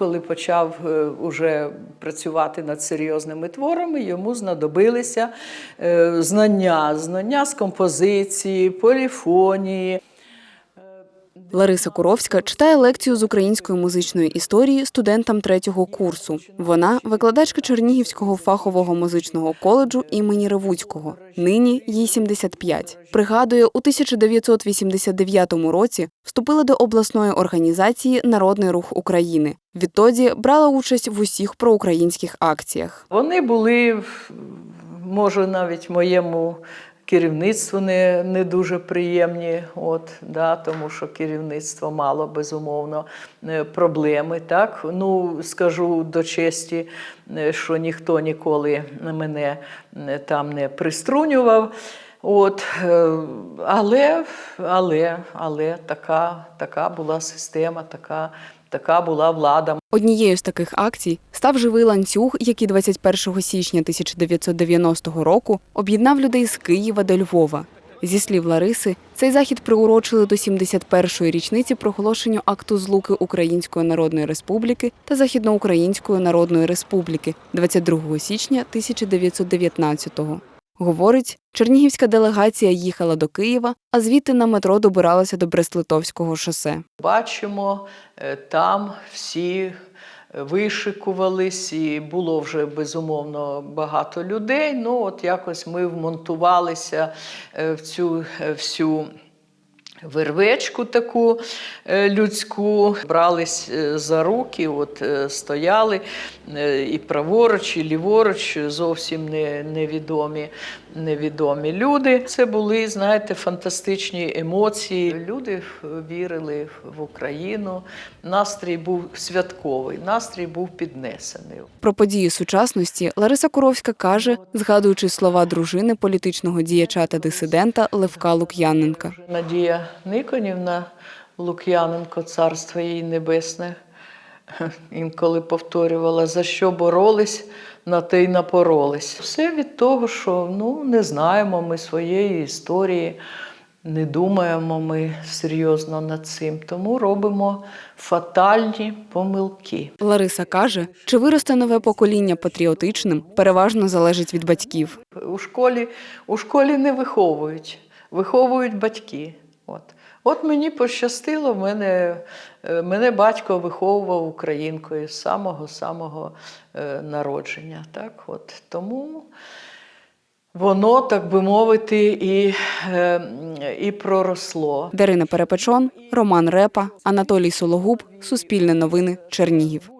коли почав е, уже працювати над серйозними творами, йому знадобилися е, знання, знання з композиції, поліфонії. Лариса Куровська читає лекцію з української музичної історії студентам третього курсу. Вона викладачка Чернігівського фахового музичного коледжу імені Ревуцького. Нині їй 75. Пригадує, у 1989 році вступила до обласної організації Народний рух України. Відтоді брала участь в усіх проукраїнських акціях. Вони були, може, навіть моєму керівництву не, не дуже приємні, от, да, тому що керівництво мало безумовно е, проблеми. Так? Ну, скажу до честі, е, що ніхто ніколи мене е, там не приструнював. От, е, але, але, але така, така була система, така, така була влада. Однією з таких акцій став живий ланцюг, який 21 січня 1990 року об'єднав людей з Києва до Львова. Зі слів Лариси, цей захід приурочили до 71-ї річниці проголошенню акту злуки Української Народної Республіки та Західноукраїнської Народної Республіки 22 січня 1919-го. Говорить, чернігівська делегація їхала до Києва, а звідти на метро добиралася до Брест-Литовського шосе. Бачимо, е, там всі вишикувались, і було вже безумовно багато людей. Ну, от якось ми вмонтувалися е, в цю е, всю. Вервечку таку е, людську, брались е, за руки, от е, стояли і праворуч, і ліворуч, зовсім не, невідомі, невідомі люди. Це були, знаєте, фантастичні емоції. Люди вірили в Україну. Настрій був святковий, настрій був піднесений. Про події сучасності Лариса Куровська каже, згадуючи слова дружини політичного діяча та дисидента Левка Лук'яненка. Надія Никонівна Лук'яненко, царство їй небесне, інколи повторювала, за що боролись, на те й напоролись. Все від того, що ну, не знаємо ми своєї історії, не думаємо ми серйозно над цим, тому робимо фатальні помилки. Лариса каже, чи виросте нове покоління патріотичним, переважно залежить від батьків. У школі, у школі не виховують, виховують батьки. От. От мені пощастило, мене, е, мене батько виховував українкою з самого-самого е, народження. Так? От. Тому воно, так би мовити, і, е, і проросло. Дарина Перепечон, Роман Репа, Анатолій Сологуб, Суспільне новини, Чернігів.